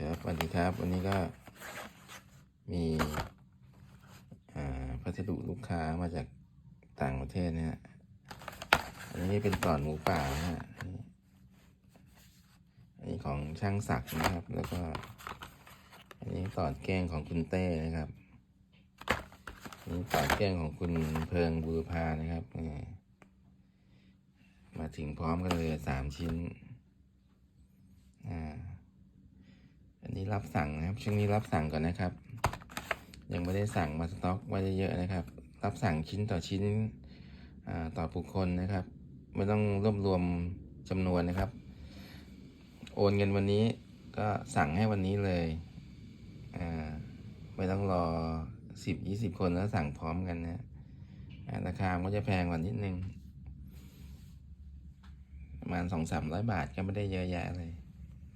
ครับสวัสดีครับ วันนี้ก็มีพัสดุลูกค้ามาจากต่างประเทศเนี่ยฮะอันนี้เป็นตอนหมูป่านะฮะอันนี้ของช่างศักดิ์นะครับ แล้วก็ อันนี้ตอดแก้งของคุณเต้นะครับอันนี้ตอดแก้งของคุณเพิงบูรพานะครับมาถึงพร้อมกันเลยสามชิ้นอ่า อั นี้รับสั่งนะครับช่วงนี้รับสั่งก่อนนะครับ ยังไม่ได้สั่งมาสต็อกไว้เยอะๆนะครับ รับสั่งชิ้นต่อชิ้นต่อบุคคลนะครับไม่ต้องรวบรวมจำนวนนะครับ โอนเงินวันนี้ก็สั่งให้วันนี้เลยไม่ต้องรอสิบยี่สิบคนแล้วสั่งพร้อมกันนะราคาก็จะแพงกว่านิดนึงประมาณสองสามร้อยบาทก็ไม่ได้เยอะแยะเลย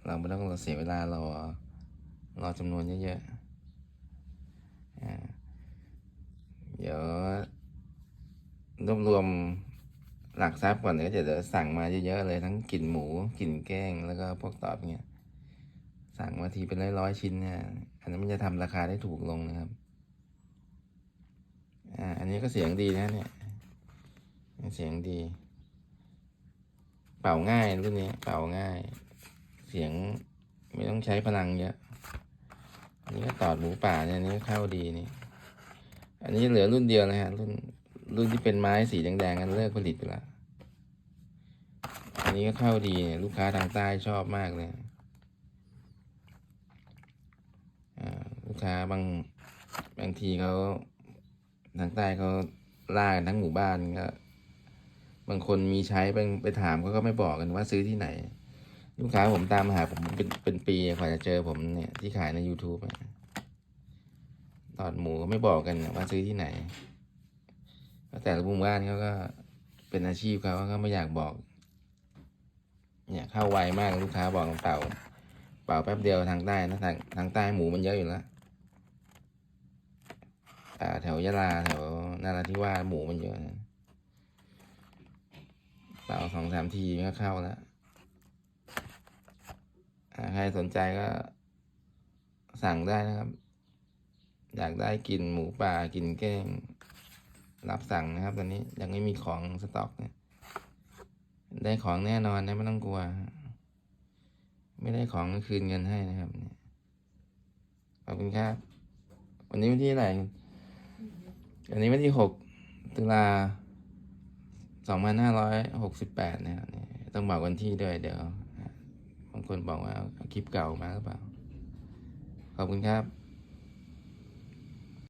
เราไม่ต้องเสียเวลารอ รอจำนวนเยอะๆอ่าเดี๋ยวรวบรวมหลักทรัพย์ก่อนเดี๋ยวจะสั่งมาเยอะๆเลยทั้งกลิ่นหมูกลิ่นแกงแล้วก็พวกตอบเงี้ยสั่งมาทีเป็นร้อยๆชิ้นเนี่ยอันนั้นมันจะทำราคาได้ถูกลงนะครับอ่าอันนี้ก็เสียงดีนะเนี่ยเสียงดี เป่าง่ายรุ่นนี้เป่าง่าย เสียงไม่ต้องใช้พลังเยอะ นนี้ก็ตอดหมูป่าเนี่ยอันนี้ก็เข้าดีนี่ อันนี้เหลือรุ่นเดียวนะฮะรุ่นรุ่นที่เป็นไม้สีแดงๆกันเลิกผลิตไปแล้วอันนี้ก็เข้าดีเนี่ยลูกค้าทางใต้ชอบมากเลยอ่าลูกค้าบางบางทีเขาทางใต้เขาล่ากันทั้งหมู่บ้านก็บางคนมีใช้ไปไปถามเขาก็ไม่บอกกันว่าซื้อที่ไหน ลูกค้าผมตามมาหาผมเป็นเป็นปีกว่าจะเจอผมเนี่ยที่ขายใน YouTube อะตอดหมูไม่บอกกันว่าซื้อที่ไหนแต่ละหมู่บ้านเขาก็เป็นอาชีพเขาเขาไม่อยากบอก เนี่ยเข้าไวมากลูกค้าบอกเป่า เป่าแป๊บเดียวทางใต้นะทางทางใต้หมูมันเยอะอยู่แล้วแถวยะลาแถวนาราธิวาสหมูมันเยอะนะเป่าสองสามทีก็เข้าแล้ว ใครสนใจก็สั่งได้นะครับ อยากได้กินหมูป่ากินแก้ง รับสั่งนะครับ ตอนนี้ยังไม่มีของสต็อกเนี่ยได้ของแน่นอนนะไม่ต้องกลัว ไม่ได้ของก็คืนเงินให้นะครับขอบคุณครับ วันนี้วันที่ไหรวันนี้วันที่หกตุลาสองพันห้าร้อยหกสิบแปดนะครับต้องบอกวันที่ด้วยเดี๋ยว บางคนบอกว่าเอาคลิปเก่ามาหรือเปล่า ขอบคุณครับ